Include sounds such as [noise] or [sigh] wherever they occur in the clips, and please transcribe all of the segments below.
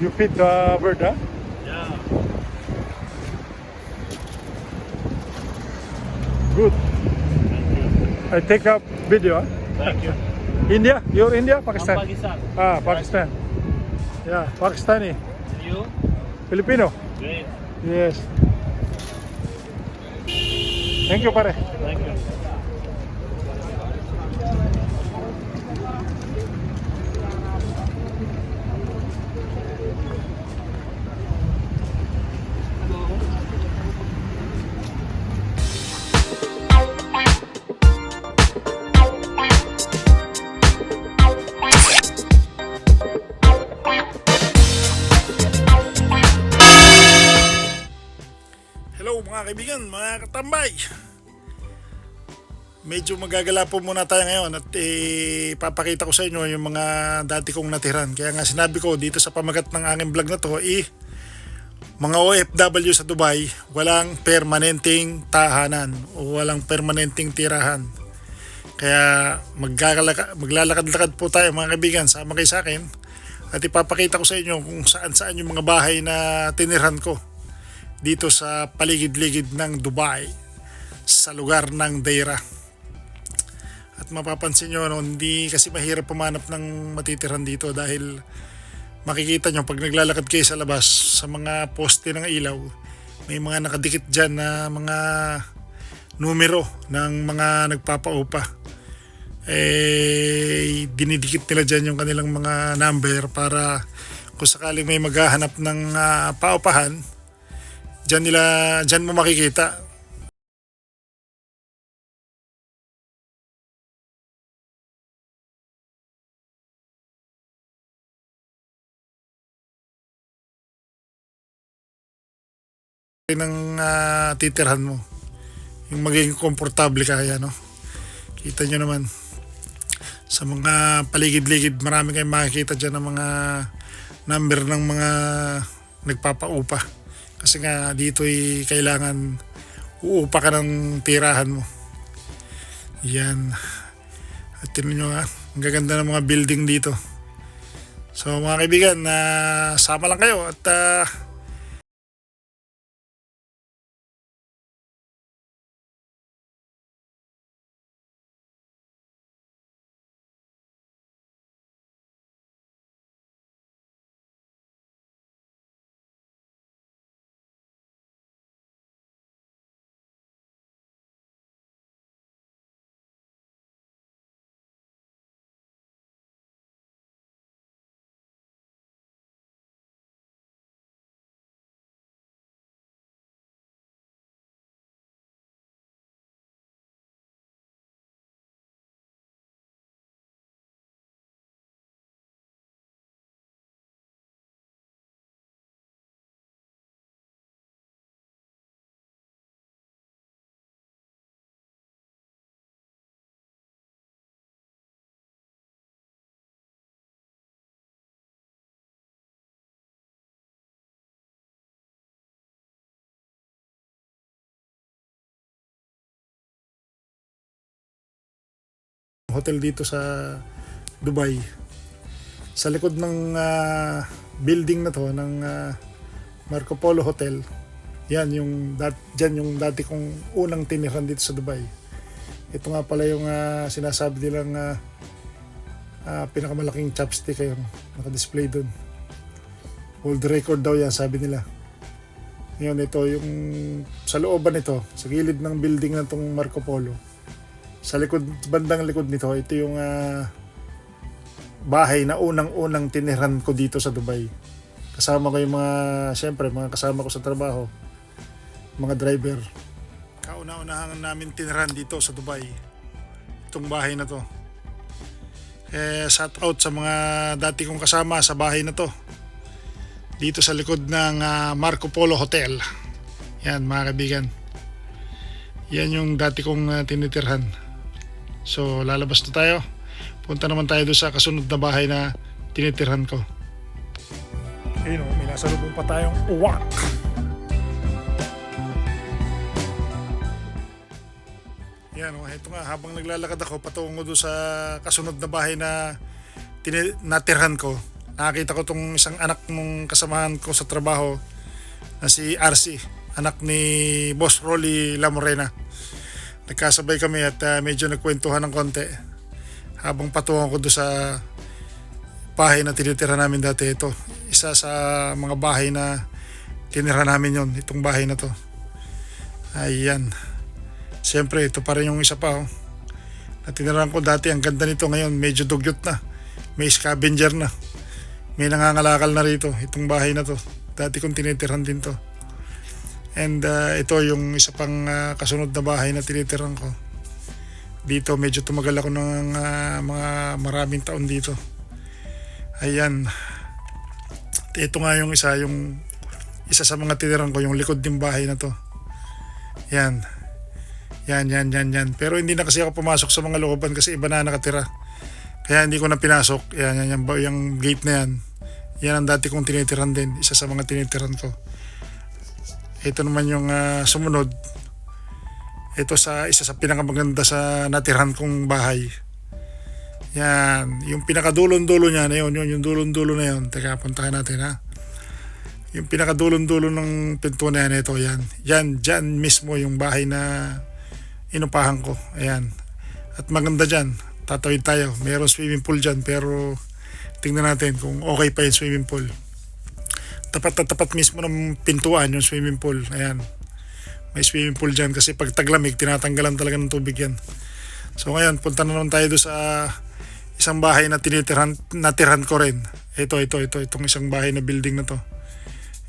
You feed the bird, huh? Yeah. Good. Thank you. I take a video, huh? Thank you. [laughs] India? You're India? I'm Pakistan? Pakistan. Ah, Pakistan. Yeah, Pakistani. You? Filipino? Great. Yes. Thank you, pare. Thank you. Mga kaibigan, mga katambay. Medyo magagala po muna tayo ngayon at eh, ko sa inyo yung mga dati kong natiran. Kaya nga sinabi ko dito sa pamagat ng aking vlog na to, eh, mga OFW sa Dubai, walang permanenteng tahanan o walang permanenteng tirahan. Kaya maglalakad- maglalakad-lakad po tayo mga kaibigan, sama kayo sa akin. At ipapakita ko sa inyo kung saan saan yung mga bahay na tinirhan ko dito sa paligid-ligid ng Dubai sa lugar ng Deira. At mapapansin nyo, no, hindi kasi mahirap pumanap ng matitiran dito dahil makikita nyo pag naglalakad kayo sa labas sa mga poste ng ilaw, may mga nakadikit dyan na mga numero ng mga nagpapaupa. Eh, dinidikit nila dyan yung kanilang mga number para kung sakaling may maghahanap ng ah, paupahan, Diyan nila, diyan mo makikita. ng ah, titirhan mo. Yung magiging komportable ka kaya, no? Kita nyo naman. Sa mga paligid-ligid, marami kayong makikita dyan ng mga number ng mga nagpapaupa. Kasi nga dito'y kailangan uupa ka ng tirahan mo. Yan. At tinan nyo nga, ang gaganda ng mga building dito. So mga kaibigan, na sama lang kayo at ah, hotel dito sa Dubai. Sa likod ng ah, building na to ng ah, Marco Polo Hotel. Yan yung dat diyan yung dati kong unang tiniran dito sa Dubai. Ito nga pala yung ah, sinasabi nilang ah, ah, pinakamalaking chopstick ayun, naka-display doon. World record daw yan sabi nila. Ngayon ito yung sa looban nito, sa gilid ng building ng tong Marco Polo sa likod bandang likod nito ito yung ah, bahay na unang-unang tiniran ko dito sa Dubai. Kasama ko yung mga syempre mga kasama ko sa trabaho mga driver. Kauna-unahan namin tiniran dito sa Dubai itong bahay na to. Eh shout out sa mga dati kong kasama sa bahay na to. Dito sa likod ng ah, Marco Polo Hotel. Yan mga kaibigan. Yan yung dati kong uh, tinitirhan. So lalabas na tayo. Punta naman tayo doon sa kasunod na bahay na tinitirhan ko. Ayun o, may nasa lubong pa tayong uwak. Yan o, ito nga, habang naglalakad ako patungo doon sa kasunod na bahay na natirhan ko, nakakita ko tong isang anak nung kasamahan ko sa trabaho na si RC, anak ni Boss Rolly Lamorena. Nagkasabay kami at ah, medyo nagkwentuhan ng konti habang patungo ko doon sa bahay na tinitira namin dati ito. Isa sa mga bahay na tinira namin yon itong bahay na to. Ayan. Siyempre, ito pa rin yung isa pa. Oh. Na tinirahan ko dati, ang ganda nito ngayon, medyo dugyot na. May scavenger na. May nangangalakal na rito, itong bahay na to. Dati kong tinitirhan din to. And uh, ito yung isa pang uh, kasunod na bahay na tinitiran ko. Dito medyo tumagal ako ng uh, mga maraming taon dito. Ayan. Ito nga yung isa, yung isa sa mga tiniran ko, yung likod ng bahay na to. Yan. Yan, yan, yan, yan. Pero hindi na kasi ako pumasok sa mga looban kasi iba na nakatira. Kaya hindi ko na pinasok. Yan, yan, yan, yung gate na yan. Yan ang dati kong tinitiran din. Isa sa mga tinitiran ko. Ito naman yung ah, sumunod. Ito sa isa sa pinakamaganda sa natiran kong bahay. Yan. Yung pinakadulon-dulo niya na yun. Yun, yung dulon-dulo na yun. Teka, puntahan natin ha. Yung pinakadulon-dulo ng pinto na yan, ito, yan. Yan, dyan mismo yung bahay na inupahan ko. Ayan. At maganda dyan. Tatawid tayo. Mayroong swimming pool dyan, pero tingnan natin kung okay pa yung swimming pool. Tapat na tapat mismo ng pintuan yung swimming pool. Ayan. May swimming pool dyan kasi pag taglamig, tinatanggalan talaga ng tubig yan. So ngayon, punta na naman tayo doon sa isang bahay na tinitiran, natiran ko rin. Ito, ito, ito, itong isang bahay na building na to.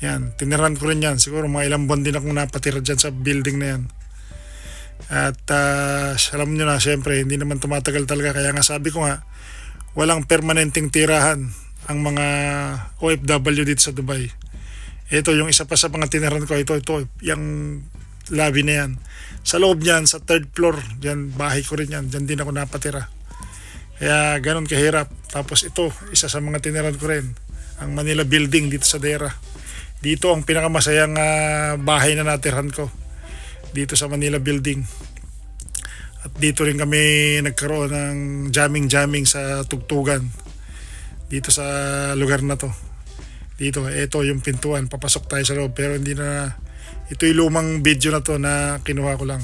Yan, tiniran ko rin yan. Siguro mga ilang buwan din akong napatira dyan sa building na yan. At ah, alam nyo na, syempre, hindi naman tumatagal talaga. Kaya nga sabi ko nga, walang permanenteng tirahan ang mga OFW dito sa Dubai. Ito yung isa pa sa mga tiniran ko. Ito, ito, yung lobby na yan. Sa loob niyan, sa third floor, dyan, bahay ko rin yan. Dyan din ako napatira. Kaya ganun kahirap. Tapos ito, isa sa mga tiniran ko rin. Ang Manila Building dito sa Dera. Dito ang pinakamasayang ah, bahay na natirhan ko. Dito sa Manila Building. At dito rin kami nagkaroon ng jamming-jamming sa tugtugan. Dito sa lugar na to. Dito, ito yung pintuan. Papasok tayo sa loob. Pero hindi na... Ito yung lumang video na to na kinuha ko lang.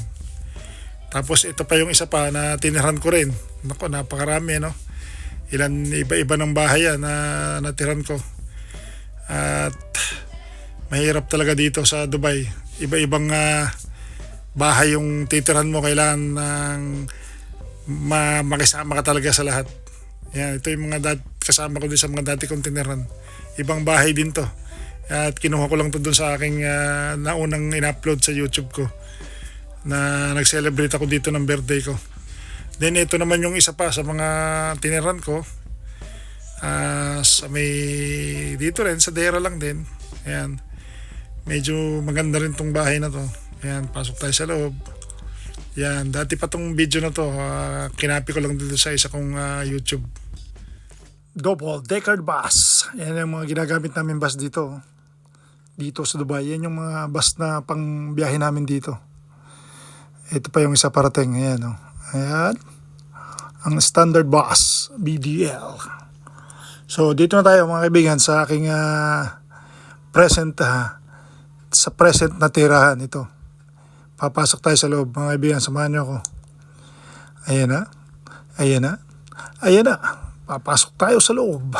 Tapos ito pa yung isa pa na tiniran ko rin. Nako, napakarami no. Ilan iba-iba ng bahay yan na natiran ko. At mahirap talaga dito sa Dubai. Iba-ibang ah, bahay yung titiran mo kailangan ng ma makisama ka talaga sa lahat. Yan, ito yung mga dat- kasama ko din sa mga dati kong tiniran. Ibang bahay din to. At kinuha ko lang to doon sa aking ah, naunang in-upload sa YouTube ko na nag-celebrate ako dito ng birthday ko. Then ito naman yung isa pa sa mga tiniran ko. Ah, sa may dito rin sa Dera lang din. Ayan. Medyo maganda rin tong bahay na to. Ayan, pasok tayo sa loob. Yan, dati pa tong video na to, ah, kinapi ko lang dito sa isa kong ah, YouTube. Double decker bus. Yan yung mga ginagamit namin bus dito. Dito sa Dubai. Yan yung mga bus na pang biyahe namin dito. Ito pa yung isa parating. Ayan, oh. Ayan. Ang standard bus, BDL. So, dito na tayo mga kaibigan sa aking ah, present ah, sa present na tirahan ito. Papasok tayo sa loob mga kaibigan, samahan niyo ako. Ayan na. Ayan na. Ayan na. Papasok tayo sa loob.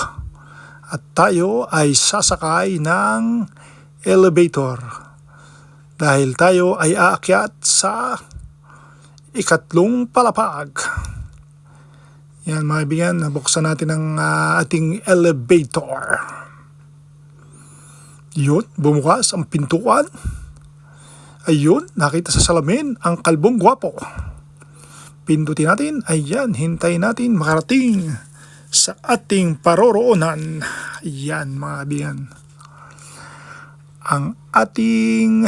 At tayo ay sasakay ng elevator. Dahil tayo ay aakyat sa ikatlong palapag. Yan mga kaibigan, nabuksan natin ang ah, ating elevator. Yun, bumukas ang pintuan. Ayun, nakita sa salamin ang kalbong gwapo. Pindutin natin, ayan, hintayin natin makarating sa ating paroroonan. Ayan, mga kaibigan. Ang ating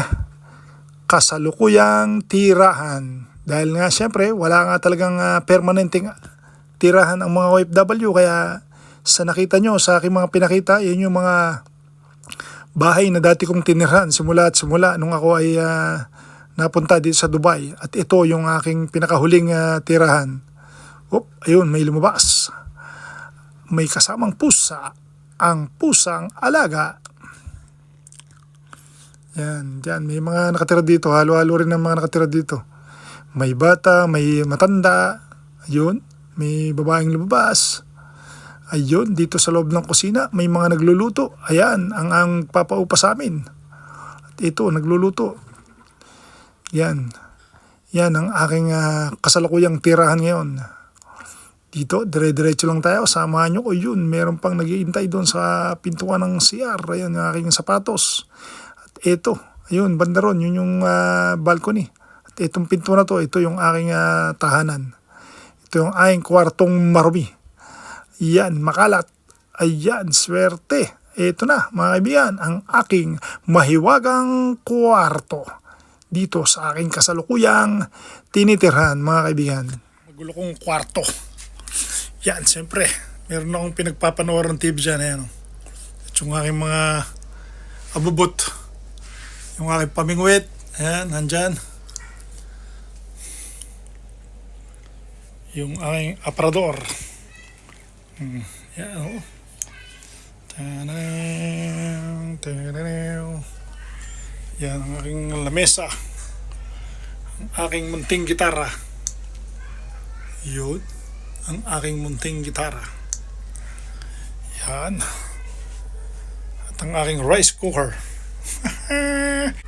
kasalukuyang tirahan. Dahil nga siyempre, wala nga talagang ah, permanenteng tirahan ang mga OFW. Kaya sa nakita nyo, sa aking mga pinakita, yun yung mga bahay na dati kong tinirhan simula at simula nung ako ay ah, napunta dito sa Dubai. At ito yung aking pinakahuling ah, tirahan. Oop, ayun, may lumabas. May kasamang pusa. ang pusang alaga. Yan, dyan. May mga nakatira dito. Halo-halo rin ang mga nakatira dito. May bata, may matanda. Ayun. May babaeng lumabas. Ayun, dito sa loob ng kusina, may mga nagluluto. Ayan, ang ang papaupa sa amin. At ito, nagluluto. Yan. Yan ang aking ah, kasalukuyang tirahan ngayon. Dito, dire-diretso lang tayo. Samahan nyo ko yun. Meron pang nagiintay doon sa pintuan ng CR. Ayan ang aking sapatos. At ito, ayun, banda ron. Yun yung ah, balcony. At itong pinto na to, ito yung aking ah, tahanan. Ito yung aking kwartong marumi. Yan, makalat. Ayan, swerte. Ito na, mga kaibigan, ang aking mahiwagang kwarto. Dito sa aking kasalukuyang tinitirhan, mga kaibigan. Magulo kong kwarto. Yan, siyempre. Meron akong pinagpapanooran ng TV dyan. Ayan. oh. At yung aking mga abubot. Yung aking pamingwit. Ayan, nandyan. Yung aking aparador. Hmm, Yan, oh. Tanaw, tanaw. Yan ang aking lamesa. Ang aking munting gitara. Yun. Ang aking munting gitara. Yan. At ang aking rice cooker. [laughs]